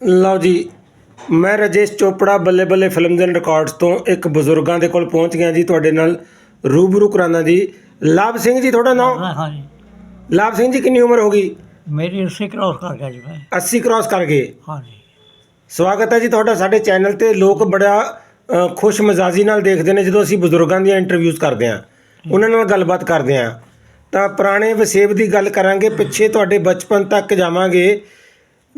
ਲਓ ਜੀ ਮੈਂ ਰਜੇਸ਼ ਚੋਪੜਾ ਬੱਲੇ ਬੱਲੇ ਫਿਲਮਸ ਐਂਡ ਰਿਕਾਰਡਸ ਤੋਂ ਇੱਕ ਬਜ਼ੁਰਗਾਂ ਦੇ ਕੋਲ ਪਹੁੰਚ ਗਿਆ ਜੀ ਤੁਹਾਡੇ ਨਾਲ ਰੂਬਰੂ ਕਰਾਨਾ ਜੀ। ਲਾਭ ਸਿੰਘ ਜੀ ਤੁਹਾਡਾ ਨਾਮ? ਹਾਂ ਜੀ। ਲਾਭ ਸਿੰਘ ਜੀ ਕਿੰਨੀ ਉਮਰ ਹੋ ਗਈ? ਮੇਰੀ ਰਸੀ ਕ੍ਰਾਸ ਕਰ ਗਿਆ ਜੀ ਮੈਂ। 80 ਕ੍ਰਾਸ ਕਰ ਗਏ। ਹਾਂ ਜੀ। ਸਵਾਗਤ ਹੈ ਜੀ ਤੁਹਾਡਾ ਸਾਡੇ ਚੈਨਲ ਤੇ। ਲੋਕ ਬੜਾ ਖੁਸ਼ ਮਜ਼ਾਜੀ ਨਾਲ ਦੇਖਦੇ ਨੇ ਜਦੋਂ ਅਸੀਂ ਬਜ਼ੁਰਗਾਂ ਦੀਆਂ ਇੰਟਰਵਿਊਜ਼ ਕਰਦੇ ਹਾਂ। ਉਹਨਾਂ ਨਾਲ ਗੱਲਬਾਤ ਕਰਦੇ ਹਾਂ। ਤਾਂ ਪੁਰਾਣੇ ਵਸੇਬ ਦੀ ਗੱਲ ਕਰਾਂਗੇ ਪਿੱਛੇ ਤੁਹਾਡੇ ਬਚਪਨ ਤੱਕ ਜਾਵਾਂਗੇ।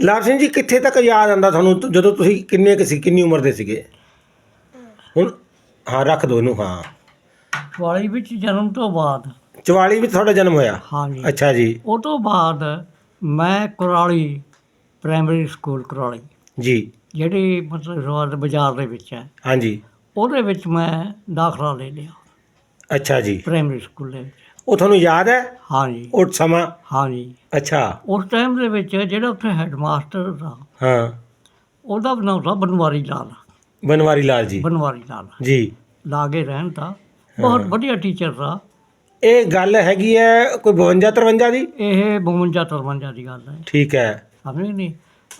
ਲਾਭ ਸਿੰਘ ਜੀ ਕਿੱਥੇ ਤੱਕ ਯਾਦ ਆਉਂਦਾ ਤੁਹਾਨੂੰ? ਜਦੋਂ ਤੁਸੀਂ ਕਿੰਨੇ ਕੁ ਸੀ ਕਿੰਨੀ ਉਮਰ ਦੇ ਸੀਗੇ? ਹੁਣ ਹਾਂ ਰੱਖ ਦੋ ਇਹਨੂੰ ਹਾਂ। ਵਾਲੀ ਵਿੱਚ ਜਨਮ ਤੋਂ ਬਾਅਦ। 44 ਵਿੱਚ ਤੁਹਾਡਾ ਜਨਮ ਹੋਇਆ? ਹਾਂ ਜੀ ਅੱਛਾ ਜੀ। ਉਹ ਤੋਂ ਬਾਅਦ ਮੈਂ ਕੁਰਾਲੀ ਪ੍ਰਾਇਮਰੀ ਸਕੂਲ ਕੁਰਾਲੀ। ਜੀ। ਜਿਹੜੀ ਮਤਲਬ ਰੋਡ ਬਾਜ਼ਾਰ ਦੇ ਵਿੱਚ ਹੈ। ਹਾਂਜੀ। ਉਹਦੇ ਵਿੱਚ ਮੈਂ ਦਾਖਲਾ ਲੈ ਲਿਆ। ਅੱਛਾ ਜੀ। ਪ੍ਰਾਇਮਰੀ ਸਕੂਲ ਦੇ ਵਿੱਚ। ਉਹ ਤੁਹਾਨੂੰ ਯਾਦ ਹੈ? ਹਾਂ ਜੀ ਉਹ ਸਮਾਂ? ਹਾਂ ਜੀ ਅੱਛਾ। ਉਸ ਟਾਈਮ ਦੇ ਵਿੱਚ ਜਿਹੜਾ ਉੱਥੇ ਹੈਡਮਾਸਟਰ ਸੀ ਹਾਂ। ਉਹਦਾ ਨਾਮ ਸੀ ਬਨਵਾਰੀ ਲਾਲ। ਬਨਵਾਰੀ ਲਾਲ ਜੀ। ਬਨਵਾਰੀ ਲਾਲ। ਜੀ। ਲਾਗੇ ਰਹਿਣ ਤਾਂ ਬਹੁਤ ਵਧੀਆ ਟੀਚਰ ਸੀ ਇਹ ਗੱਲ ਹੈਗੀ ਹੈ ਕੋਈ 52 53 ਦੀ? ਇਹ 52 53 ਦੀ ਗੱਲ ਹੈ। ਠੀਕ ਹੈ। ਸਮਝ ਨਹੀਂ?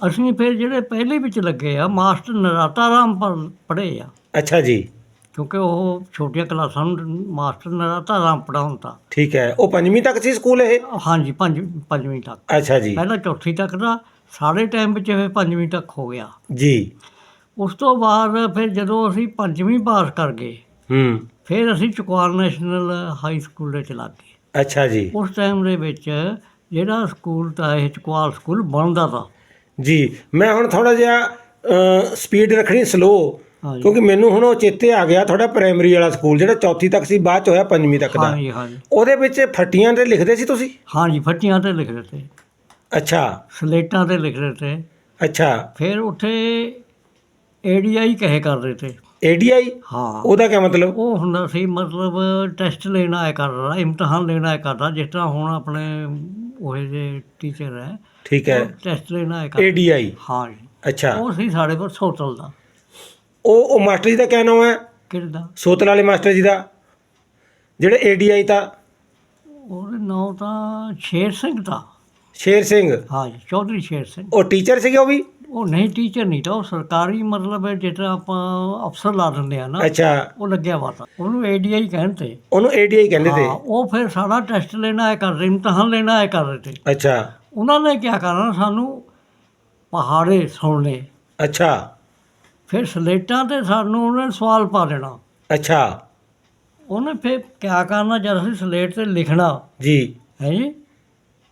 ਅਸੀਂ ਫਿਰ ਜਿਹੜੇ ਪਹਿਲੇ ਵਿੱਚ ਲੱਗੇ ਆ ਮਾਸਟਰ ਨਰਾਤਾ ਰਾਮ ਪੜ੍ਹੇ ਆ। ਅੱਛਾ ਜੀ। ਕਿਉਂਕਿ ਉਹ ਛੋਟੀਆਂ ਕਲਾਸਾਂ ਨੂੰ ਮਾਸਟਰ ਨਰਾਤਾ ਰਾਮ ਪੜਾਉਂਦਾ ਠੀਕ ਹੈ ਉਹ ਪੰਜਵੀਂ ਤੱਕ ਸੀ ਸਕੂਲ ਇਹ? ਹਾਂਜੀ ਪੰਜ ਪੰਜਵੀਂ ਤੱਕ। ਅੱਛਾ ਜੀ। ਪਹਿਲਾਂ ਚੌਥੀ ਤੱਕ ਦਾ ਸਾਰੇ ਟਾਈਮ ਵਿੱਚ ਇਹ ਪੰਜਵੀਂ ਤੱਕ ਹੋ ਗਿਆ। ਜੀ। ਉਸ ਤੋਂ ਬਾਅਦ ਫਿਰ ਜਦੋਂ ਅਸੀਂ ਪੰਜਵੀਂ ਪਾਸ ਕਰ ਗਏ ਹੂੰ। ਫਿਰ ਅਸੀਂ ਚਕਵਾਲ ਨੈਸ਼ਨਲ ਹਾਈ ਸਕੂਲ ਦੇ ਚ ਲੱਗ ਗਏ। ਅੱਛਾ ਜੀ। ਉਸ ਟਾਈਮ ਦੇ ਵਿੱਚ ਜਿਹੜਾ ਸਕੂਲ ਤਾਂ ਇਹ ਚਕਵਾਲ ਸਕੂਲ ਬਣਦਾ ਤਾ। ਜੀ ਮੈਂ ਹੁਣ ਥੋੜਾ ਜਿਹਾ ਸਪੀਡ ਰੱਖਣੀ ਸਲੋ ਹਾਂਜੀ। ਕਿਉਂਕਿ ਮੈਨੂੰ ਹੁਣ ਉਹ ਚੇਤੇ ਆ ਗਿਆ ਤੁਹਾਡਾ ਪ੍ਰਾਇਮਰੀ ਵਾਲਾ ਸਕੂਲ ਜਿਹੜਾ ਚੌਥੀ ਤੱਕ ਸੀ ਬਾਅਦ ਚ ਹੋਇਆ ਪੰਜਵੀਂ ਤੱਕ ਦਾ। ਹਾਂਜੀ ਹਾਂਜੀ। ਉਹਦੇ ਵਿੱਚ ਫੱਟੀਆਂ ਤੇ ਲਿਖਦੇ ਸੀ ਤੁਸੀਂ? ਹਾਂਜੀ ਫੱਟੀਆਂ ਤੇ ਲਿਖਦੇ ਤੇ। ਅੱਛਾ। ਸਲੇਟਾਂ ਤੇ ਲਿਖਦੇ ਤੇ। ਅੱਛਾ। ਫਿਰ ਉੱਥੇ ਏਡੀਆਈ ਕਹੇ ਕਰਦੇ ਤੇ। ਏਡੀਆਈ ਹਾਂ। ਉਹਦਾ ਕੀ ਮਤਲਬ? ਉਹ ਹੁੰਦਾ ਸੀ ਮਤਲਬ ਟੈਸਟ ਲੈਣਾ ਆਇਆ ਕਰਦਾ ਇਮਤਿਹਾਨ ਲੈਣਾ ਆਇਆ ਕਰਦਾ ਜਿਸ ਤਰ੍ਹਾਂ ਹੁਣ ਆਪਣੇ ਉਹ ਜੇ ਟੀਚਰ ਹੈ। ਠੀਕ ਹੈ। ਟੈਸਟ ਲੈਣਾ ਆਇਆ ਕਰਦਾ ਏਡੀਆਈ ਹਾਂ ਜੀ ਅੱਛਾ। ਉਹ ਸੀ ਸਾਡੇ ਕੋਲ ਸੋਤਲ ਦਾ। ਉਹ ਉਹ ਮਾਸਟਰ ਜੀ ਦਾ ਕੀ ਨਾਮ ਹੈ? ਕਿਹਦਾ? ਸੋਤਲ ਵਾਲੇ ਮਾਸਟਰ ਜੀ ਦਾ। ਜਿਹੜੇ ਏਡੀਆਈ ਤਾਂ? ਉਹਦੇ ਨਾਂ ਤਾਂ ਸ਼ੇਰ ਸਿੰਘ ਦਾ। ਸ਼ੇਰ ਸਿੰਘ? ਹਾਂ ਜੀ ਚੌਧਰੀ ਸ਼ੇਰ ਸਿੰਘ। ਉਹ ਟੀਚਰ ਸੀਗੇ ਉਹ ਵੀ? ਉਹ ਨਹੀਂ ਟੀਚਰ ਨਹੀਂ ਤਾਂ ਉਹ ਸਰਕਾਰੀ ਮਤਲਬ ਹੈ ਜਿਹੜਾ ਆਪਾਂ ਅਫਸਰ ਲਾ ਦਿੰਦੇ ਆ ਨਾ। ਅੱਛਾ। ਉਹ ਲੱਗਿਆ ਵਾ ਤਾਂ। ਉਹਨੂੰ ਏਡੀਆਈ ਕਹਿੰਦੇ ਉਹਨੂੰ ਏਡੀਆਈ ਕਹਿੰਦੇ ਹਾਂ ਤੇ ਉਹ ਫਿਰ ਸਾਡਾ ਟੈਸਟ ਲੈਣਾ ਹੈ ਕਰ ਰਹੇ ਇਮਤਿਹਾਨ ਲੈਣਾ ਹੈ ਕਰ ਰਹੇ ਤੇ। ਅੱਛਾ। ਉਹਨਾਂ ਨੇ ਕੀ ਕਰਨਾ ਸਾਨੂੰ ਪਹਾੜੇ ਸੁਣਨੇ। ਅੱਛਾ। ਫਿਰ ਸਲੇਟਾਂ ਤੇ ਸਾਨੂੰ ਉਹਨੇ ਸਵਾਲ ਪਾ ਦੇਣਾ। ਅੱਛਾ। ਉਹਨੇ ਫਿਰ ਕੀ ਕਰਨਾ ਜਦ ਅਸੀਂ ਸਲੇਟ ਤੇ ਲਿਖਣਾ। ਜੀ। ਹੈ ਜੀ?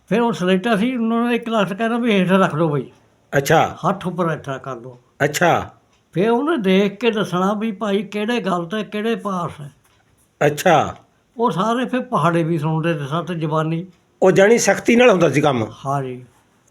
ਫਿਰ ਉਹ ਸਲੇਟਾਂ ਸੀ ਉਹਨਾਂ ਨੇ ਇੱਕ ਕਲਾਸ ਕਹਿਣਾ ਵੀ ਹੇਠ ਰੱਖ ਲਓ ਬਈ। ਅੱਛਾ। ਹੱਥ ਉੱਪਰ ਇੱਥਾ ਕਰ ਲਓ ਅੱਛਾ। ਫਿਰ ਉਹਨੇ ਦੇਖ ਕੇ ਦੱਸਣਾ ਵੀ ਭਾਈ ਕਿਹੜੇ ਗਲਤ ਹੈ ਕਿਹੜੇ ਪਾਸ ਹੈ। ਅੱਛਾ। ਉਹ ਸਾਰੇ ਫਿਰ ਪਹਾੜੇ ਵੀ ਸੁਣਦੇ ਤੇ ਸੱਤ ਜ਼ਬਾਨੀ ਉਹ ਜਾਣੀ ਸਖਤੀ ਨਾਲ ਹੁੰਦਾ ਸੀ ਕੰਮ। ਹਾਂ ਜੀ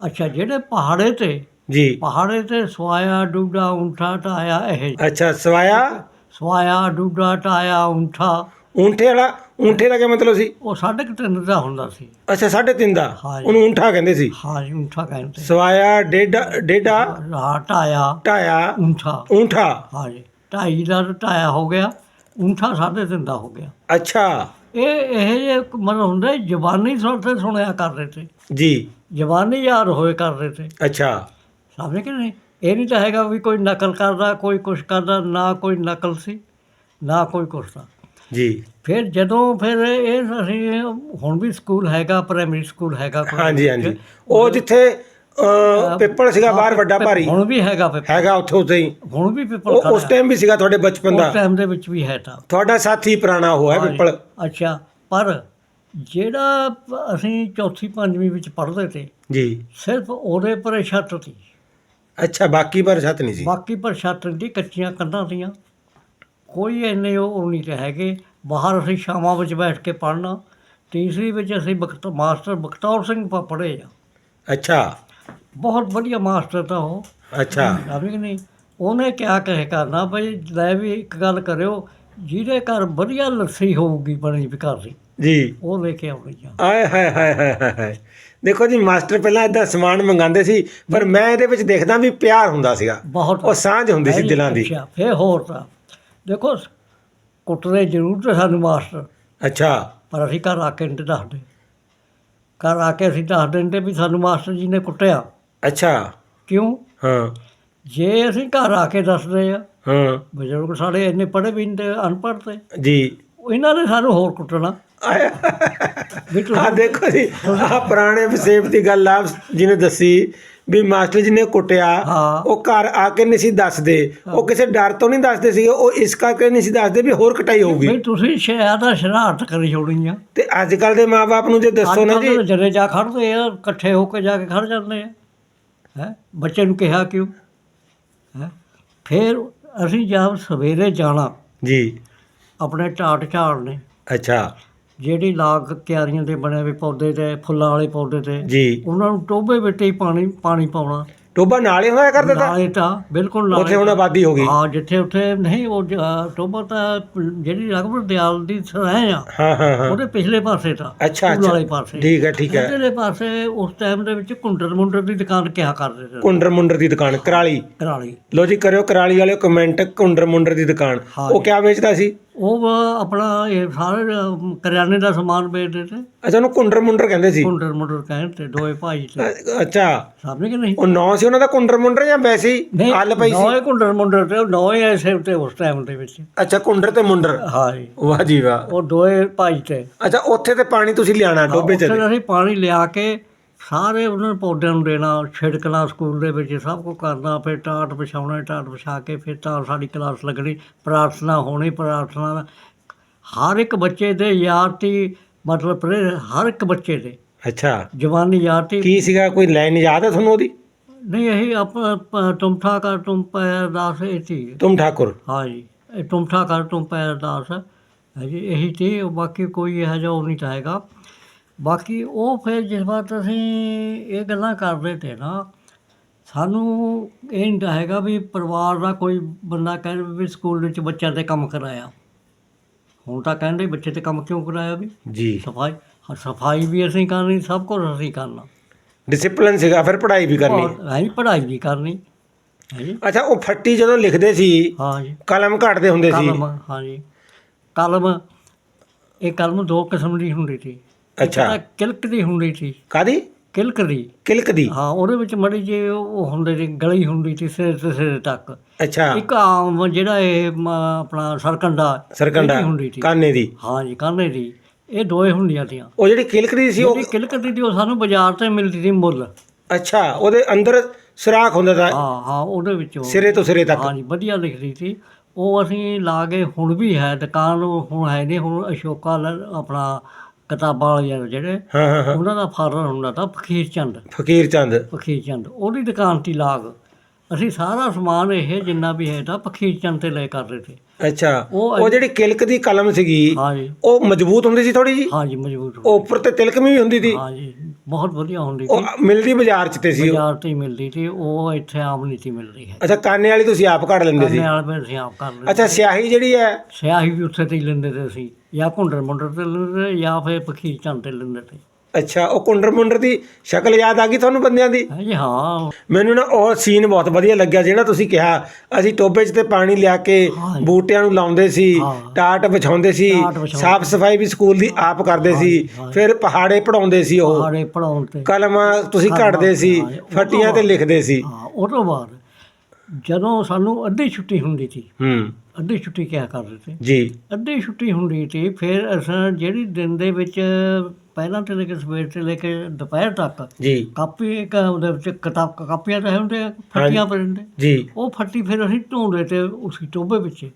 ਅੱਛਾ ਜਿਹੜੇ ਪਹਾੜੇ ਤੇ ਜੀ। ਪਹਾੜੇ ਤੇ ਸਵਾਇਆ ਡੂਡਾ ਉਂਠਾ ਟਾਇਆ ਇਹ। ਅੱਛਾ ਸਵਾਇਆ? ਸਵਾਇਆ ਡੂਡਾ ਟਾਇਆ ਉਂਠਾ ਊਂਠੇ ਵਾਲਾ ਊਂਠੇ ਦਾ ਕੀ ਮਤਲਬ ਸੀ? ਉਹ ਸਾਢੇ ਕੁ ਤਿੰਨ ਦਾ ਹੁੰਦਾ ਸੀ। ਅੱਛਾ ਸਾਢੇ ਤਿੰਨ ਦਾ? ਹਾਂ ਜੀ। ਉਹਨੂੰ ਊਂਠਾ ਕਹਿੰਦੇ ਸੀ। ਹਾਂ ਜੀ ਉਂਠਾ ਕਹਿੰਦੇ। ਸਵਾਇਆ ਡੇਡਾ ਡੇਡਾ ਰਾਹ ਟਾਇਆ। ਉਂਠਾ ਊਂਠਾ। ਹਾਂ ਜੀ ਢਾਈ ਦਾ ਟਾਇਆ ਹੋ ਗਿਆ। ਉਂਠਾ ਸਾਢੇ ਤਿੰਨ ਦਾ ਹੋ ਗਿਆ। ਅੱਛਾ। ਇਹ ਇਹ ਜੇ ਮਤਲਬ ਹੁੰਦਾ ਜ਼ਬਾਨੀ ਸੁਰ ਤੇ ਸੁਣਿਆ ਕਰਦੇ ਤੇ ਜੀ। ਜ਼ਬਾਨੀ ਯਾਦ ਹੋਏ ਕਰਦੇ ਤੇ ਅੱਛਾ। ਸਮਝ ਕਿ ਨਹੀਂ? ਇਹ ਨਹੀਂ ਤਾਂ ਹੈਗਾ ਵੀ ਕੋਈ ਨਕਲ ਕਰਦਾ ਕੋਈ ਕੁਛ ਕਰਦਾ ਨਾ ਕੋਈ ਨਕਲ ਸੀ ਨਾ ਕੋਈ ਕੁਛ ਦਾ ਜੀ। ਫਿਰ ਜਦੋਂ ਫਿਰ ਇਹ ਅਸੀਂ ਹੁਣ ਵੀ ਸਕੂਲ ਹੈਗਾ ਪ੍ਰਾਇਮਰੀ ਸਕੂਲ ਹੈਗਾ ਕੋਈ। ਹਾਂਜੀ ਹਾਂਜੀ। ਉਹ ਜਿੱਥੇ ਅ, ਪਿੱਪਲ ਸੀਗਾ ਬਾਹਰ ਵੱਡਾ ਭਾਰੀ। ਹੁਣ ਵੀ ਹੈਗਾ ਪਿੱਪਲ ਹੈਗਾ ਉੱਥੇ ਉੱਥੇ ਹੀ। ਹੁਣ ਵੀ ਉਹ ਉਸ ਟਾਈਮ ਵੀ ਸੀਗਾ ਤੁਹਾਡੇ ਬਚਪਨ ਉਸ ਦਾ ਟਾਈਮ ਦੇ ਵਿੱਚ ਵੀ ਹੈ ਤਾਂ। ਤੁਹਾਡਾ ਸਾਥੀ ਪੁਰਾਣਾ ਉਹ ਹੈ ਹਾਂਜੀ। ਪਿੱਪਲ ਅੱਛਾ ਪਰ ਜਿਹੜਾ ਅਸੀਂ ਚੌਥੀ ਪੰਜਵੀਂ ਵਿੱਚ ਪੜ੍ਹਦੇ ਤੇ ਜੀ। ਸਿਰਫ ਉਹਦੇ ਪਰ ਛੱਤ ਸੀ ਅੱਛਾ ਬਾਕੀ ਪਰ ਛੱਤ ਨਹੀਂ ਸੀ? ਬਾਕੀ ਪਰ ਛੱਤ ਦੀ ਕੱਚੀਆਂ ਕੰਧਾਂ ਸੀਆਂ ਕੋਈ ਇੰਨੇ ਉਹ ਨਹੀਂ ਤੇ ਹੈਗੇ। ਬਾਹਰ ਅਸੀਂ ਸ਼ਾਮਾਂ ਵਿੱਚ ਬੈਠ ਕੇ ਪੜ੍ਹਨਾ। ਤੀਸਰੀ ਵਿੱਚ ਅਸੀਂ ਬਖਤ ਮਾਸਟਰ ਬਖਤੌਰ ਸਿੰਘ ਪਾ ਪੜ੍ਹੇ ਆ। ਅੱਛਾ। ਬਹੁਤ ਵਧੀਆ ਮਾਸਟਰ ਤਾਂ ਉਹ। ਅੱਛਾ। ਕਿ ਨਹੀਂ? ਉਹਨੇ ਕਿਆ ਕਹੇ ਕਰਨਾ? ਭਈ ਲੈ ਵੀ ਇੱਕ ਗੱਲ ਕਰਿਓ ਜਿਹਦੇ ਘਰ ਵਧੀਆ ਲੱਸੀ ਹੋਊਗੀ ਬਣੀ ਵੀ ਘਰ ਦੀ। ਜੀ। ਉਹ ਲੈ ਕੇ ਆਉਣੀ ਆ ਆਏ ਹਾਏ ਹਾਏ ਹਾਏ ਹਾਏ ਹਾਏ। ਦੇਖੋ ਜੀ ਮਾਸਟਰ ਪਹਿਲਾਂ ਇਦਾਂ ਸਮਾਨ ਮੰਗਾਉਂਦੇ ਸੀ ਪਰ ਮੈਂ ਇਹਦੇ ਵਿੱਚ ਦੇਖਦਾ ਵੀ ਪਿਆਰ ਹੁੰਦਾ ਸੀਗਾ। ਬਹੁਤ ਉਹ ਸਾਂਝ ਹੁੰਦੀ ਸੀ ਦਿਲਾਂ ਦੀ। ਅੱਛਾ ਫੇਰ ਹੋਰ ਤਾਂ। ਦੇਖੋ ਕੁੱਟਦੇ ਜ਼ਰੂਰ ਤੇ ਸਾਨੂੰ ਮਾਸਟਰ। ਅੱਛਾ। ਪਰ ਅਸੀਂ ਘਰ ਆ ਕੇ ਨਹੀਂ ਦੱਸਦੇ। ਘਰ ਆ ਕੇ ਅਸੀਂ ਦੱਸ ਦਿੰਦੇ ਵੀ ਸਾਨੂੰ ਮਾਸਟਰ ਜੀ ਨੇ ਕੁੱਟਿਆ। ਅੱਛਾ। ਕਿਉਂ? ਹਾਂ। ਜੇ ਅਸੀਂ ਘਰ ਆ ਕੇ ਦੱਸਦੇ ਆ ਹਾਂ। ਬਜ਼ੁਰਗ ਸਾਡੇ ਇੰਨੇ ਪੜ੍ਹੇ ਵੀ ਨਹੀਂ ਤੇ ਅਨਪੜ੍ਹ ਤੇ। ਜੀ। ਇਹਨਾਂ ਨੇ ਸਾਨੂੰ ਹੋਰ ਕੁੱਟਣਾ। ਆ ਦੇਖੋ ਜੀ ਆ ਪੁਰਾਣੇ ਵਸੇਬ ਦੀ ਗੱਲ ਆ ਜਿਹਨੇ ਦੱਸੀ ਵੀ ਮਾਸਟਰ ਜੀ ਨੇ ਕੁੱਟਿਆ। ਉਹ ਘਰ ਆ ਕੇ ਨਹੀਂ ਸੀ ਦੱਸਦੇ। ਉਹ ਕਿਸੇ ਡਰ ਤੋਂ ਨਹੀਂ ਦੱਸਦੇ ਸੀ ਉਹ ਇਸ ਕਰਕੇ ਨਹੀਂ ਸੀ ਦੱਸਦੇ ਵੀ ਹੋਰ ਕਟਾਈ ਹੋਊਗੀ। ਵੀ ਤੁਸੀਂ ਸ਼ਾਇਦ ਆ ਸ਼ਰਾਰਤ ਕਰੀ ਛੋੜੀ ਆ ਤੇ ਅੱਜ ਕੱਲ ਦੇ ਮਾਪੇ ਨੂੰ ਜੇ ਦੱਸੋ ਨਾ ਜੀ। ਜਰੇ ਜਾ ਖੜਦੇ ਆ ਇਕੱਠੇ ਹੋ ਕੇ ਜਾ ਕੇ ਖੜ ਜਾਂਦੇ ਆ। ਹੈ? ਬੱਚੇ ਨੂੰ ਕਿਹਾ ਕਿਉਂ? ਹੈ? ਫਿਰ ਅਸੀਂ ਜਦ ਸਵੇਰੇ ਜਾਣਾ ਜੀ। ਆਪਣੇ ਢਾਟ ਝਾੜਨੇ। ਅੱਛਾ। ਜਿਹੜੀ ਲਾਗ ਕਿਆਰੀਆਂ ਦੇ ਬਣੇ ਵੀ ਪੌਦੇ ਤੇ ਫੁੱਲਾਂ ਵਾਲੇ ਪੌਦੇ ਤੇ ਜੀ। ਉਹਨਾਂ ਨੂੰ ਟੋਬੇ ਵਿੱਚ ਹੀ ਪਾਣੀ ਪਾਣੀ ਪਾਉਣਾ। ਟੋਬਾ ਨਾਲੇ ਹੋਇਆ ਕਰਦਾ ਤਾ? ਨਾਲੇ ਤਾਂ ਬਿਲਕੁਲ ਨਾਲੇ ਉੱਥੇ ਹੁਣ ਆਬਾਦੀ ਹੋ ਗਈ। ਹਾਂ ਜਿੱਥੇ ਉੱਥੇ ਨਹੀਂ ਉਹ ਜ- ਤਾਂ ਜਿਹੜੀ ਰਗਬਰ ਦਿਆਲ ਦੀ ਸਰਾਹ ਆ ਹਾਂ ਹਾਂ ਹਾਂ। ਉਹਦੇ ਪਿਛਲੇ ਪਾਸੇ ਤਾਂ ਅੱਛਾ ਸਕੂਲ ਵਾਲੇ ਅੱਛਾ ਪਾਸੇ। ਠੀਕ ਹੈ ਠੀਕ ਹੈ। ਉਧਰਲੇ ਪਾਸੇ ਉਸ ਟਾਈਮ ਦੇ ਵਿੱਚ ਕੁੰਡਰ ਮੁੰਡਰ ਦੀ ਦੁਕਾਨ ਕਿਹਾ ਕਰਦੇ ਸੀ। ਕੁੰਡਰ ਮੁੰਡਰ ਦੀ ਦੁਕਾਨ ਕਰਾਲੀ। ਕਰਾਲੀ। ਲੋ ਜੀ ਕਰਿਓ ਕਰਾਲੀ ਵਾਲੇ ਕਮੈਂਟ ਕੁੰਡਰ ਮੁੰਡਰ ਦੀ ਦੁਕਾਨ। ਹਾਂ ਉਹ ਕਿਆ ਵੇਚਦਾ ਸੀ? ਉਹ ਆਪਣਾ ਇਹ ਸਾਰੇ ਕਰਿਆਨੇ ਦਾ ਸਮਾਨ ਵੇਚਦੇ ਤੇ ਅੱਛਾ ਉਹਨੂੰ ਕੁੰਡਰ ਮੁੰਡਰ ਕਹਿੰਦੇ ਸੀ? ਕੁੰਡਰ ਮੁੰਡਰ ਕਹਿੰਦੇ ਦੋਏ ਭਾਈ ਤੇ। ਅੱਛਾ। ਸਾਹਮਣੇ ਕਿ ਨਹੀਂ? ਉਹ ਨਾਂ ਸੀ ਉਹਨਾਂ ਦਾ ਕੁੰਡਰ ਮੁੰਡਰ ਜਾਂ ਵੈਸੇ? ਹੀ ਹੱਲ ਪਈ ਸੀ? ਨੌਏ ਕੁੰਡਰ ਮੁੰਡਰ ਤੇ ਨੌਏ ਐਸੇ ਤੇ ਉਸ ਟਾਈਮ ਦੇ ਵਿੱਚ। ਅੱਛਾ ਕੁੰਡਰ ਤੇ ਮੁੰਡਰ? ਹਾਂ ਜੀ। ਵਾਹ ਜੀ ਵਾਹ। ਉਹ ਦੋਏ ਭਾਈ ਤੇ। ਅੱਛਾ ਉੱਥੇ ਤੇ ਪਾਣੀ ਤੁਸੀਂ ਲਿਆਣਾ ਡੋਬੇ ਚ ਉੱਥੇ ਅਸੀਂ ਪਾਣੀ ਲਿਆ ਕੇ ਸਾਰੇ ਉਹਨਾਂ ਨੂੰ ਪੌਦਿਆਂ ਨੂੰ ਦੇਣਾ ਛਿੜਕਣਾ ਸਕੂਲ ਦੇ ਵਿੱਚ ਸਭ ਕੁਝ ਕਰਨਾ ਫਿਰ ਟਾਟ ਵਿਛਾਉਣਾ ਟਾਟ ਵਿਛਾ ਕੇ ਫਿਰ ਤਾਂ ਸਾਡੀ ਕਲਾਸ ਲੱਗਣੀ ਪ੍ਰਾਰਥਨਾ ਹੋਣੀ ਪ੍ਰਾਰਥਨਾ ਹਰ ਇੱਕ ਬੱਚੇ ਦੇ ਦੀ ਮਤਲਬ ਪ੍ਰੇ- ਹਰ ਇੱਕ ਬੱਚੇ ਦੇ। ਅੱਛਾ। ਜਵਾਨੀ ਦੀ ਕੀ ਸੀਗਾ? ਕੋਈ ਲਾਈਨ ਯਾਦ ਹੈ ਤੁਹਾਨੂੰ ਉਹਦੀ? ਨਹੀਂ ਇਹ ਆਪ ਤੁਮ ਠਾ ਕਰ ਤੁਮ ਪੈਰ ਦਾਸ ਇਹ ਸੀ ਤੁਮ ਠਾਕੁਰ। ਹਾਂ ਜੀ ਇਹ ਤੁਮ ਠਾ ਕਰ ਤੁਮ ਪੈਰ ਦਾਸ ਹੈ ਜੀ ਇਹੀ ਤੇ ਬਾਕੀ ਕੋਈ ਇਹੋ ਜਿਹਾ ਉਹ ਨਹੀਂ ਤਾਂ ਹੈਗਾ। ਬਾਕੀ ਉਹ ਫਿਰ ਜਿਸ ਵਾਰ ਅਸੀਂ ਇਹ ਗੱਲਾਂ ਕਰਦੇ ਤੇ ਨਾ ਸਾਨੂੰ ਇਹ ਨਹੀਂ ਤਾਂ ਹੈਗਾ ਵੀ ਪਰਿਵਾਰ ਦਾ ਕੋਈ ਬੰਦਾ ਕਹੇ ਵੀ ਸਕੂਲ ਵਿੱਚ ਬੱਚਿਆਂ ਤੇ ਕੰਮ ਕਰਾਇਆ। ਹੁਣ ਤਾਂ ਕਹਿੰਦੇ ਬੱਚੇ ਤੇ ਕੰਮ ਕਿਉਂ ਕਰਾਇਆ ਵੀ? ਜੀ। ਸਫ਼ਾਈ ਸਫ਼ਾਈ ਵੀ ਅਸੀਂ ਕਰਨੀ ਸਭ ਕੁਝ ਅਸੀਂ ਕਰਨਾ। ਡਿਸਪਲਿਨ ਸੀਗਾ ਫਿਰ ਪੜ੍ਹਾਈ ਵੀ ਕਰਨੀ। ਹੈ ਪੜ੍ਹਾਈ ਵੀ ਕਰਨੀ। ਹੈ ਜੀ। ਅੱਛਾ ਉਹ ਫੱਟੀ ਜਦੋਂ ਲਿਖਦੇ ਸੀ ਹਾਂ ਜੀ। ਕਲਮ ਘਟਦੇ ਹੁੰਦੇ ਸੀ। ਕਲਮ ਹਾਂ ਜੀ। ਕਲਮ ਇਹ ਕਲਮ ਦੋ ਕਿਸਮ ਦੀ ਹੁੰਦੀ ਸੀ। ਅੱਛਾ। ਤਾਂ ਕਿਲਕ ਦੀ ਹੁੰਦੀ ਸੀ। ਕਾਦੀ ਕਿਲਕ ਦੀ। ਕਿਲਕ ਦੀ। ਹਾਂ ਉਹਦੇ ਵਿੱਚ ਮੜੀ ਜੇ ਉਹ ਹੁੰਦੇ ਸੀ ਗਲੀ ਹੁੰਦੀ ਸੀ ਸਿਰ ਤੋਂ ਸਿਰ ਤੱਕ। ਅੱਛਾ। ਇੱਕ ਆਮ ਜਿਹੜਾ ਇਹ ਮ, ਆਪਣਾ ਸਰਕੰਡਾ ਸਰਕੰਡਾ ਇਹਦੀ ਹੁੰਦੀ ਸੀ। ਕਾਨੇ ਦੀ। ਹਾਂ ਜੀ ਕਾਨੇ ਦੀ। ਇਹ ਦੋਏ ਹੁੰਦੀਆਂ ਸੀਆਂ। ਉਹ ਜਿਹੜੀ ਕਿਲਕ ਦੀ ਸੀ ਉਹ ਜਿਹੜੀ ਕਿਲਕ ਦੀ ਸੀ ਉਹ ਸਾਨੂੰ ਬਾਜ਼ਾਰ ਤੇ ਮਿਲਦੀ ਸੀ ਮੁੱਲ। ਅੱਛਾ ਉਹਦੇ ਅੰਦਰ ਸੁਰਾਖ ਹੁੰਦਾ था ਹਾਂ ਹਾਂ ਉਹਦੇ ਵਿੱਚੋਂ ਸਿਰੇ ਤੋਂ ਸਿਰੇ ਤੱਕ। ਹਾਂ ਜੀ ਵਧੀਆ ਲਿਖਦੀ ਸੀ। ਉਹ ਅਸੀਂ ਲਾ ਕੇ ਹੁਣ ਵੀ ਹੈ ਦੁਕਾਨ ਹੁਣ ਹੈ ਨਹੀਂ ਹੁਣ ਅਸ਼ੋਕਾ ਲ- ਆਪਣਾ ਕਿਤਾਬਾਂ ਵਾਲੇ ਜਿਹੜੇ ਹਾਂ ਹਾਂ ਹਾਂ। ਉਹਨਾਂ ਦਾ ਫਾਦਰ ਹੁੰਦਾ ਤਾਂ ਫਕੀਰ ਚੰਦ। ਫਕੀਰ ਚੰਦ। ਫਕੀਰ ਚੰਦ। ਉਹਦੀ ਦੁਕਾਨ ਤੀ ਲਾਗ। ਅਸੀਂ ਸਾਰਾ ਸਮਾਨ ਇਹ ਜਿੰਨਾ ਵੀ ਹੈ ਤਾਂ ਫਕੀਰ ਚੰਦ ਤੇ ਲੈ ਕਰਦੇ ਸੀ। ਅੱਛਾ। ਉਹ ਉਹ ਜਿਹੜੀ ਕਿਲਕ ਦੀ ਕਲਮ ਸੀਗੀ ਹਾਂ ਜੀ। ਉਹ ਮਜ਼ਬੂਤ ਹੁੰਦੀ ਸੀ ਥੋੜੀ ਜੀ ਹਾਂ ਜੀ ਮਜ਼ਬੂਤ ਉਹ ਉੱਪਰ ਤੇ ਤਿਲਕਮੀ ਵੀ ਹੁੰਦੀ ਸੀ? ਹਾਂ ਜੀ ਬਹੁਤ ਵਧੀਆ ਹੁੰਦੀ ਉਹ ਸੀ ਮਿਲਦੀ ਬਾਜ਼ਾਰ ਚ ਤੇ ਸੀ ਉਹ। ਬਾਜ਼ਾਰ ਤੇ ਹੀ ਮਿਲਦੀ ਸੀ। ਉਹ ਇੱਥੇ ਆਮ ਨਹੀਂ ਸੀ ਮਿਲਦੀ ਹੈ ਅੱਛਾ ਕਾਨੇ ਵਾਲੀ ਤੁਸੀਂ ਆਪ ਘੜ ਲੈਂਦੇ ਸੀ? ਕੰਨੇ ਵਾਲੇ ਅਸੀਂ ਆਪ ਕਰ ਲੈਂਦੇ ਅੱਛਾ ਸਿਆਹੀ ਜਿਹੜੀ ਹੈ? ਸਿਆਹੀ ਵੀ ਉੱਥੇ ਤੇ ਹੀ ਲੈਂਦੇ ਤੇ ਅਸੀਂ। ਜਾਂ ਘੁੰਡਰ ਮੁੰਡਰ ਤੇ ਲੈਂਦੇ ਜਾਂ ਫਿਰ ਫਕੀਰ ਚੰਦ ਤੇ ਲੈਂਦੇ ਤੇ ਅੱਛਾ ਉਹ ਕੁੰਡਰ ਮੁੰਡਰ ਦੀ ਸ਼ਕਲ ਯਾਦ ਆ ਗਈ ਤੁਹਾਨੂੰ ਬੰਦਿਆਂ ਦੀ ਹੈ ਜੀ ਹਾਂ ਮੈਨੂੰ ਨਾ ਉਹ ਸੀਨ ਬਹੁਤ ਵਧੀਆ ਲੱਗਿਆ ਜਿਹੜਾ ਤੁਸੀਂ ਕਿਹਾ ਅਸੀਂ ਟੋਬੇ 'ਚ ਤੇ ਪਾਣੀ ਲਿਆ ਕੇ। ਬੂਟਿਆਂ ਨੂੰ ਲਾਉਂਦੇ ਸੀ ਹਾਂ। ਟਾਟ ਵਿਛਾਉਂਦੇ ਸੀ ਟਾਟ ਵਿਛਾਉਂਦੇ। ਸਾਫ਼ ਸਫ਼ਾਈ ਵੀ ਸਕੂਲ ਦੀ ਆਪ ਕਰਦੇ ਸੀ। ਫਿਰ ਪਹਾੜੇ ਪੜਾਉਂਦੇ ਸੀ ਉਹ ਪਹਾੜੇ ਪੜਾਉਣ ਤੇ ਕਲਮਾਂ ਤੁਸੀਂ ਘੜਦੇ ਸੀ ਹਾਂ, ਉਹ ਤੋਂ ਫੱਟੀਆਂ ਤੇ ਬਾਅਦ। ਲਿਖਦੇ ਸੀ ਹਾਂ ਉਹ ਤੋਂ ਬਾਅਦ ਜਦੋਂ ਸਾਨੂੰ ਅੱਧੀ ਛੁੱਟੀ ਹੁੰਦੀ ਸੀ ਹੂੰ। ਅੱਧੀ ਛੁੱਟੀ ਕਿਹਾ ਕਰਦੇ ਸੀ? ਜੀ। ਅੱਧੀ ਛੁੱਟੀ ਹੁੰਦੀ ਸੀ ਫਿਰ ਅਸਾਂ ਜਿਹੜੀ ਦਿਨ ਦੇ ਵਿੱਚ ਪਹਿਲਾਂ ਤੋਂ ਲੈ ਕੇ ਸਵੇਰ ਤੋਂ ਲੈ ਕੇ ਦੁਪਹਿਰ ਤੱਕ ਜੀ। ਕਾਪੀ ਇੱਕ ਉਹਦੇ ਵਿੱਚ ਕਿਤਾਬ ਕਾਪੀਆਂ ਤਾਂ ਹੁੰਦੇ ਆ, ਫੱਟੀਆਂ ਪਰਿੰਦੇ ਜੀ। ਉਹ ਫੱਟੀ ਫਿਰ ਅਸੀਂ ਢੋਂਦੇ ਤੇ ਉਸ ਟੋਬੇ ਵਿੱਚ।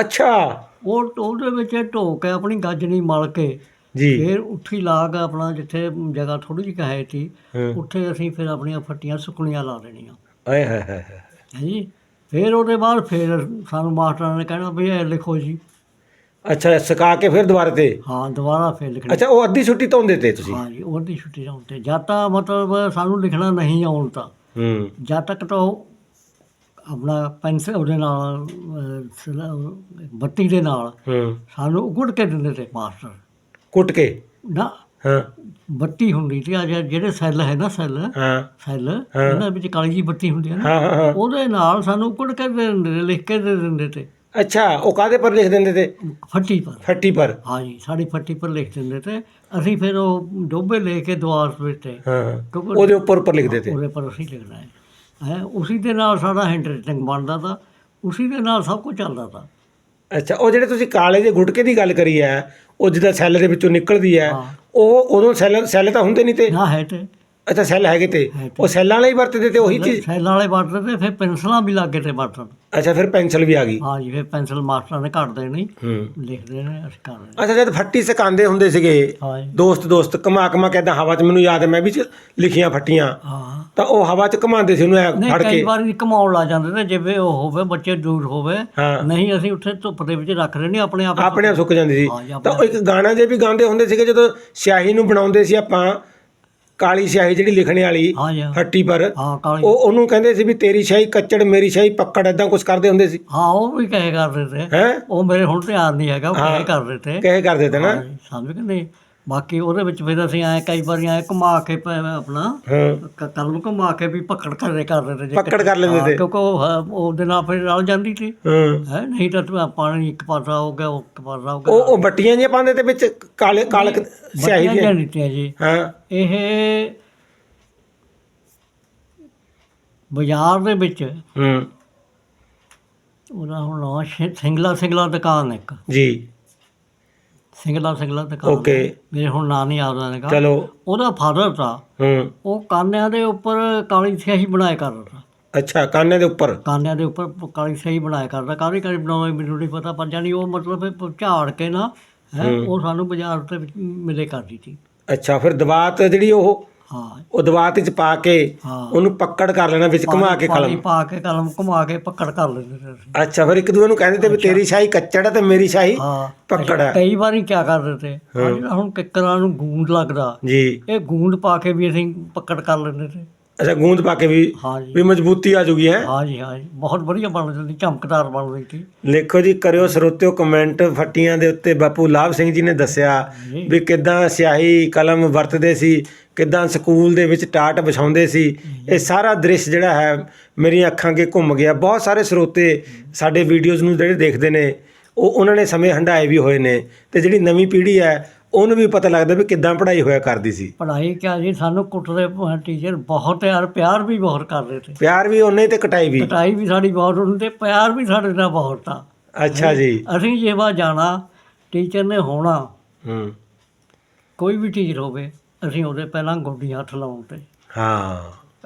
ਅੱਛਾ। ਉਹ ਉਹਦੇ ਵਿੱਚ ਢੋ ਕੇ ਆਪਣੀ ਗੱਜਣੀ ਮਲ ਕੇ ਜੀ। ਫਿਰ ਉੱਠੀ ਲਾ ਕੇ ਆਪਣਾ ਜਿੱਥੇ ਜਗ੍ਹਾ ਥੋੜੀ ਜਿਹੀ ਕਹੇ ਸੀ ਹੂੰ। ਉੱਥੇ ਅਸੀਂ ਫਿਰ ਆਪਣੀਆਂ ਫੱਟੀਆਂ ਸੁੱਕਣੀਆਂ ਲਾ ਦੇਣੀਆਂ। ਆਏ ਹਾਏ ਹਾਏ ਹਾਏ। ਹਾਂਜੀ ਫਿਰ ਉਹਦੇ ਬਾਅਦ ਫਿਰ ਸਾਨੂੰ ਮਾਸਟਰਾਂ ਨੇ ਕਹਿਣਾ ਵੀ ਇਹ ਲਿਖੋ ਜੀ। ਅੱਛਾ ਸਕਾ ਕੇ ਫਿਰ ਦੁਬਾਰਾ ਤੇ? ਹਾਂ ਦੁਬਾਰਾ ਫਿਰ ਲਿਖਣਾ। ਅੱਛਾ ਉਹ ਅੱਧੀ ਛੁੱਟੀ ਤੋਂ ਤੇ ਤੁਸੀਂ? ਹਾਂ ਜੀ ਉਹਦੀ ਛੁੱਟੀ ਜਾਉਂ ਤੇ ਜਦ ਤਾਂ ਮਤਲਬ ਸਾਨੂੰ ਲਿਖਣਾ ਨਹੀਂ ਆਉਣ ਤਾਂ। ਹੂੰ। ਜਦ ਤੱਕ ਤਾਂ ਆਪਣਾ ਪੈਨਸਲ ਉਹਦੇ ਨਾਲ ਅਹ, ਬੱਤੀ ਦੇ ਨਾਲ ਹੂੰ। ਸਾਨੂੰ ਉਗੜ ਕੇ ਦਿੰਦੇ ਤੇ ਮਾਸਟਰ। ਕੁੱਟ ਕੇ? ਨਾ। ਹਾਂ। ਬੱਤੀ ਹੁੰਦੀ ਸੀ ਆ ਜਿਹੜੇ ਜਿਹੜੇ ਸੈੱਲ ਹੈ ਨਾ ਸੈੱਲ ਹਾਂ। ਸੈੱਲ ਇਹਨਾਂ ਵਿੱਚ ਕਾਲੀ ਜੀ ਬੱਤੀ ਹੁੰਦੀ ਹੈ ਨਾ ਹਾਂ ਹਾਂ ਹਾਂ। ਉਹਦੇ ਨਾਲ ਸਾਨੂੰ ਉਗੜ ਕੇ ਦੇ ਦਿੰਦੇ ਤੇ, ਲਿਖ ਕੇ ਦੇ ਦਿੰਦੇ ਤੇ। ਅੱਛਾ ਉਹ ਕਾਦੇ ਪਰ ਲਿਖ ਦਿੰਦੇ ਤੇ? ਫੱਟੀ ਪਰ। ਫੱਟੀ ਪਰ। ਹਾਂ ਜੀ ਸਾਡੀ ਫੱਟੀ ਪਰ ਲਿਖ ਦਿੰਦੇ ਤੇ ਅਸੀਂ ਫਿਰ ਉਹ ਡੋਬੇ ਲੈ ਕੇ ਦੁਆਰ ਵਿੱਚ ਤੇ ਹਾਂ ਹਾਂ। ਉਹਦੇ ਉੱਪਰ ਉੱਪਰ ਲਿਖਦੇ ਤੇ। ਉਹਦੇ ਪਰ ਅਸੀਂ ਲਿਖਣਾ ਹੈ। ਹੈ ਉਸੇ ਦੇ ਨਾਲ ਸਾਡਾ ਹੈਂਡਰਾਈਟਿੰਗ ਬਣਦਾ ਤਾ ਉਸੇ ਦੇ ਨਾਲ ਸਭ ਕੁਝ ਚੱਲਦਾ ਤਾ। ਅੱਛਾ ਉਹ ਜਿਹੜੇ ਤੁਸੀਂ ਕਾਲੇ ਦੇ ਗੁਟਕੇ ਦੀ ਗੱਲ ਕਰੀ ਹੈ ਉਹ ਜਿੱਦਾਂ ਸੈੱਲ ਦੇ ਵਿੱਚੋਂ ਨਿਕਲਦੀ ਹੈ ਹਾਂ। ਉਹ ਉਦੋਂ ਸੈੱਲ ਸੈੱਲ ਤਾਂ ਹੁੰਦੇ ਨਹੀਂ ਤੇ? ਨਾ ਹੈ ਤੇ। ਅੱਛਾ ਸੈੱਲ ਹੈਗੇ ਤੇ। ਉਹ ਸੈੱਲਾਂ ਵਾਲੇ ਹੀ ਵਰਤਦੇ ਤੇ ਉਹੀ ਚੀਜ਼? ਸੈੱਲਾਂ ਵਾਲੇ ਵਰਤਦੇ ਤੇ ਫਿਰ ਪੈਨਸਲਾਂ ਵੀ ਲੱਗੇ ਤੇ ਵਰਤਣ ਅੱਛਾ ਫਿਰ ਪੈਨਸਲ ਵੀ ਆ ਗਈ। ਹਾਂ ਜੀ ਫਿਰ ਪੈਨਸਲ ਮਾਸਟਰਾਂ ਨੇ ਘੱਟ ਦੇਣੀ। ਹੂੰ। ਲਿਖਦੇ ਨੇ ਅਸੀਂ ਕਰ ਲੈਂਦੇ ਅੱਛਾ ਜਦ ਫੱਟੀ ਸਿਕਾਉਂਦੇ ਹੁੰਦੇ ਸੀਗੇ ਹਾਂ ਜੀ। ਦੋਸਤ ਦੋਸਤ ਕਮਾ ਕਮਾ ਹਵਾ 'ਚ ਮੈਨੂੰ ਯਾਦ ਹੈ ਮੈਂ ਵੀ ਚ- ਲਿਖੀਆਂ ਫੱਟੀਆਂ। ਹਾਂ। ਤਾਂ ਉਹ ਹਵਾ 'ਚ ਘਮਾਉਂਦੇ ਸੀ ਉਹਨੂੰ ਐਂ ਨਹੀਂ ਫੜ ਕਈ ਕੇ ਵਾਰੀ ਕਮਾਉਣ ਲੱਗ ਜਾਂਦੇ ਨੇ ਜਿਵੇਂ ਉਹ ਹੋਵੇ ਬੱਚੇ ਦੂਰ ਹੋਵੇ। ਹਾਂ। ਨਹੀਂ ਅਸੀਂ ਉੱਥੇ ਧੁੱਪ ਦੇ ਵਿੱਚ ਰੱਖ ਲੈਣੇ ਆਪਣੇ ਆਪ ਆਪਣੇ ਆਪ ਸੁੱਕ ਜਾਂਦੀ ਸੀ। ਹਾਂ ਜੀ, ਤਾਂ ਉਹ ਇੱਕ ਗਾਣਾ ਜੇ ਵੀ ਗਾਉਂਦੇ ਹੁੰਦੇ ਸੀਗੇ ਜਦੋਂ ਸਿਆਹੀ ਨੂੰ ਬਣਾਉਂਦੇ ਸੀ ਆਪਾਂ ਕਾਲੀ ਸਿਆਹੀ ਜਿਹੜੀ ਲਿਖਣੇ ਵਾਲੀ ਹਾਂ ਜੀ। ਹਾਂ। ਫੱਟੀ ਪਰ ਹਾਂ ਕਾਲੀ। ਉਹ ਉਹਨੂੰ ਕਹਿੰਦੇ ਸੀ ਵੀ ਤੇਰੀ ਸ਼ਾਹੀ ਕੱਚੜ ਮੇਰੀ ਸ਼ਾਹੀ ਪੱਕੜ ਐਦਾਂ ਕੁਝ ਕਰਦੇ ਹੁੰਦੇ ਸੀ। ਹਾਂ ਉਹ ਵੀ ਕਹੇ ਕਰਦੇ ਤੇ। ਹੈ? ਉਹ ਮੇਰੇ ਹੁਣ ਧਿਆਨ ਨਹੀਂ ਹੈਗਾ ਉਹ ਹਾਂ। ਕਹੇ ਕਰਦੇ ਤੇ। ਕਹੇ ਕਰਦੇ ਤੇ ਨਾ। ਸਮਝ ਗਏ ਨਹੀਂ? ਬਾਕੀ ਉਹਦੇ ਵਿੱਚ ਫਿਰ ਅਸੀਂ ਐ ਕਈ ਵਾਰੀ ਐ ਘੁਮਾ ਕੇ ਪ- ਆਪਣਾ ਹਾਂ। ਕ- ਕੱਲ ਨੂੰ ਘੁਮਾ ਕੇ ਵੀ ਪਕੜ ਕਰੇ ਕਰਦੇ ਤੇ ਜੇ ਪਕੜ ਕਰ ਲੈਂਦੇ ਹਾਂ, ਤੇ। ਕਿਉਂਕਿ ਉਹ ਹਾਂ, ਉਹਦੇ ਨਾਲ ਫਿਰ ਰਲ ਜਾਂਦੀ ਸੀ। ਹਾਂ। ਹੈ ਨਹੀਂ ਤਾਂ ਤੂੰ ਪਾਣੀ ਇੱਕ ਪਾਸਾ ਹੋ ਗਿਆ ਉਹ ਇੱਕ ਪਾਸਾ ਹੋ ਗਿਆ। ਉਹ ਉਹ ਬੱਟੀਆਂ ਜਿਹੀਆਂ ਪਾਉਂਦੇ ਤੇ ਵਿੱਚ ਕਾਲੇ ਕਾਲਕ ਸਿਆਹੀ ਦੀਆਂ ਜੀ। ਹਾਂ। ਇਹ ਬਾਜ਼ਾਰ ਦੇ ਵਿੱਚ ਹੂੰ। ਉਹਦਾ ਹੁਣ ਨਾਂ ਸਿੰਗਲਾ ਸਿੰਗਲਾ ਦੁਕਾਨ ਇੱਕ। ਜੀ। ਸਿੰਗਲਾ ਸਿੰਗਲਾ ਦੁਕਾਨ ਓਕੇ ਮੇਰੇ ਹੁਣ ਨਾਂ ਨਹੀਂ ਆਦਾ ਹੈਗਾ ਚਲੋ। ਉਹਦਾ ਫਾਦਰ ਤਾਂ ਹੂੰ। ਉਹ ਕਾਨਿਆਂ ਦੇ ਉੱਪਰ ਕਾਲੀ ਸਿਆਹੀ ਬਣਾਇਆ ਕਰਦਾ ਤਾ। ਅੱਛਾ ਕਾਨੇ ਦੇ ਉੱਪਰ? ਕਾਨਿਆਂ ਦੇ ਉੱਪਰ ਕਾਲੀ ਸਿਆਹੀ ਬਣਾਇਆ ਕਰਦਾ ਕਾਹਦੀ ਕਾਹਦੀ ਬਣਾਉਂਦਾ ਮੈਨੂੰ ਨਹੀਂ ਪਤਾ ਪਰ ਜਾਨੀ ਉਹ ਮਤਲਬ ਝਾੜ ਕੇ ਨਾ ਹੈ ਉਹ ਸਾਨੂੰ ਬਾਜ਼ਾਰ ਦੇ ਵਿੱਚ ਮਿਲੇ ਕਰਦੀ ਸੀ। ਅੱਛਾ ਫਿਰ ਦਵਾਤ ਜਿਹੜੀ ਉਹ ਹਾਂ। ਉਹ ਦਵਾਤ ਵਿੱਚ ਪਾ ਕੇ ਹਾਂ। ਉਹਨੂੰ ਪੱਕੜ ਕਰ ਲੈਣਾ ਵਿੱਚ ਘੁਮਾ ਕੇ ਪਾਣੀ ਕਲਮ। ਪਾ ਕੇ ਕਲਮ ਘੁਮਾ ਕੇ ਪਕੜ ਕਰ ਲੈਂਦੇ ਸੀ ਅਸੀਂ। ਅੱਛਾ ਫਿਰ ਇੱਕ ਦੂਏ ਨੂੰ ਕਹਿੰਦੇ ਤੇ ਵੀ ਤੇਰੀ ਸ਼ਾਹੀ ਕੱਚੜ ਹੈ ਤੇ ਮੇਰੀ ਸ਼ਾਹੀ ਹਾਂ। ਪਕੜ ਹੈ ਕਈ ਵਾਰੀ ਕੀ ਕਰਦੇ ਤੇ ਹੁਣ ਕਿੱਕਰਾਂ ਨੂੰ ਗੂੰਦ ਲੱਗਦਾ। ਜੀ। ਇਹ ਗੂੰਦ ਪਾ ਕੇ ਵੀ ਅਸੀਂ ਪਕੜ ਕਰ ਲੈਂਦੇ ਤੇ। ਅੱਛਾ ਗੂੰਦ ਪਾ ਕੇ ਵੀ ਵੀ ਮਜ਼ਬੂਤੀ ਆ ਜੂਗੀ ਹੈ? ਹਾਂ ਜੀ ਹਾਂ ਜੀ ਬਹੁਤ ਵਧੀਆ ਬਣ ਜਾਂਦੀ ਚਮਕਦਾਰ ਬਣ ਸੀ। ਲਿਖੋ ਜੀ ਕਰਿਓ ਸਰੋਤਿਓ ਕਮੈਂਟ ਫੱਟੀਆਂ ਦੇ ਉੱਤੇ ਬਾਪੂ ਲਾਭ ਸਿੰਘ ਜੀ ਨੇ ਦੱਸਿਆ ਜੀ। ਵੀ ਕਿਦਾਂ ਸਿਆਹੀ ਕਲਮ ਵਰਤਦੇ ਸੀ ਕਿਦਾਂ ਸਕੂਲ ਦੇ ਵਿੱਚ ਟਾਟ ਵਿਛਾਉਂਦੇ ਸੀ। ਇਹ ਸਾਰਾ ਦ੍ਰਿਸ਼ ਜਿਹੜਾ ਹੈ ਮੇਰੀਆਂ ਅੱਖਾਂ ਅੱਗੇ ਘੁੰਮ ਗਿਆ। ਬਹੁਤ ਸਾਰੇ ਸਰੋਤੇ ਸਾਡੇ ਵੀਡੀਓਜ਼ ਨੂੰ ਜਿਹੜੇ ਦੇਖਦੇ ਨੇ ਉਹ ਉਹਨਾਂ ਨੇ ਸਮੇਂ ਹੰਡਾਏ ਵੀ ਹੋਏ ਨੇ। ਤੇ ਜਿਹੜੀ ਨਵੀਂ ਪੀੜ੍ਹੀ ਹੈ ਉਹਨੂੰ ਵੀ ਪਤਾ ਲੱਗਦਾ ਵੀ ਕਿਦਾਂ ਪੜ੍ਹਾਈ ਹੋਇਆ ਕਰਦੀ ਸੀ। ਪੜ੍ਹਾਈ ਕਿਆ ਜੀ ਸਾਨੂੰ ਕੁੱਟਦੇ ਟੀਚਰ ਬਹੁਤ ਯਾਰ ਪਿਆਰ ਵੀ ਬਹੁਤ ਕਰਦੇ ਤੇ। ਪਿਆਰ ਵੀ ਉਹਨੇ ਤੇ ਕਟਾਈ ਵੀ। ਕਟਾਈ ਵੀ ਸਾਡੀ ਬਹੁਤ ਹੁੰਦੀ ਤੇ ਪਿਆਰ ਵੀ ਸਾਡੇ ਨਾਲ ਬਹੁਤ ਆ। ਅੱਛਾ ਜੀ। ਅਸੀਂ ਜੇ ਵਾ ਜਾਣਾ ਟੀਚਰ ਨੇ ਹੋਣਾ। ਹੂੰ। ਕੋਈ ਵੀ ਟੀਚਰ ਹੋਵੇ ਅਸੀਂ ਉਹਦੇ ਪਹਿਲਾਂ ਗੋਡੀ ਹੱਥ ਲਾਉਣ ਤੇ। ਹਾਂ।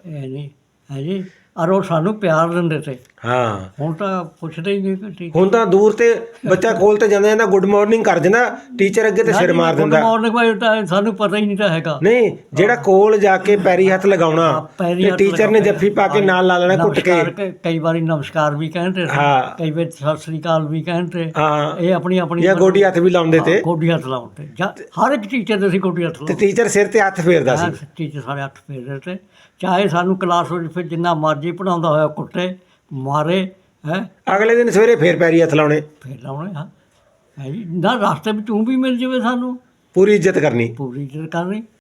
ਇਹ ਨਹੀਂ ਹੈ ਜੀ। ਔਰ ਉਹ ਸਾਨੂੰ ਪਿਆਰ ਦਿੰਦੇ ਤੇ। ਹਾਂ। ਹੁਣ ਤਾਂ ਪੁੱਛਦੇ ਹੀ ਨਹੀਂ ਕਿ ਟੀਚਰ ਹੁਣ ਤਾਂ ਦੂਰ ਤੇ ਬੱਚਾ ਕੋਲ ਤੇ ਜਾਂਦਾ ਜਾਂਦਾ ਗੁੱਡ ਮਾਰਨਿੰਗ ਕਰ ਜਾਂਦਾ ਟੀਚਰ ਅੱਗੇ ਤੇ ਸਿਰ ਮਾਰ ਦਿੰਦਾ। ਮਾਰਨਿੰਗ ਵਾਈ ਤਾਂ ਸਾਨੂੰ ਪਤਾ ਹੀ ਨਹੀਂ ਤਾਂ ਹੈਗਾ। ਨਹੀਂ ਜਿਹੜਾ ਕੋਲ ਜਾ ਕੇ ਪੈਰੀ ਹੱਥ ਲਗਾਉਣਾ ਤੇ ਟੀਚਰ ਨੇ ਜੱਫੀ ਪਾ ਕੇ ਨਾਲ ਲਾ ਲੈਣਾ ਕੁੱਟ ਕੇ। ਕਈ ਵਾਰੀ ਨਮਸਕਾਰ ਵੀ ਕਹਿੰਦੇ ਸੀ ਹਾਂ। ਕਈ ਵਾਰ ਸਤਿ ਸ੍ਰੀ ਅਕਾਲ ਵੀ ਕਹਿੰਦੇ ਹਾਂ। ਇਹ ਆਪਣੀ ਆਪਣੀ ਜਾਂ ਗੋਡੀ ਹੱਥ ਵੀ ਲਾਉਂਦੇ ਤੇ। ਗੋਡੀ ਹੱਥ ਤੇ। ਜਾਂ ਹਰ ਇੱਕ ਟੀਚਰ ਦੇ ਅਸੀਂ ਗੋਡੀ ਹੱਥ ਤੇ ਲਾਉਂਦੇ। ਟੀਚਰ ਸਿਰ ਤੇ ਹੱਥ ਫੇਰਦਾ ਸੀ। ਟੀਚਰ ਸਾਰੇ ਹੱਥ ਫੇਰਦੇ ਤੇ। ਚਾਹੇ ਸਾਨੂੰ ਕਲਾਸ ਵਿੱਚ ਫਿਰ ਜਿੰਨਾ ਮਰਜ਼ੀ ਪੜਾਉਂਦਾ ਹੋਇਆ ਕੁੱਟੇ ਮਾਰੇ ਹੈ? ਅਗਲੇ ਦਿਨ ਸਵੇਰੇ ਫੇਰ ਪੈਰੀ ਹੱਥ ਲਾਉਣੇ। ਫੇਰ ਲਾਉਣੇ ਹਾਂ। ਹੈ ਜੀ ਨਾ ਰਸਤੇ ਵਿੱਚ ਊਂ ਵੀ ਮਿਲ ਜਾਵੇ ਸਾਨੂੰ। ਪੂਰੀ ਇੱਜ਼ਤ ਕਰਨੀ। ਪੂਰੀ ਇੱਜ਼ਤ ਕਰਨੀ।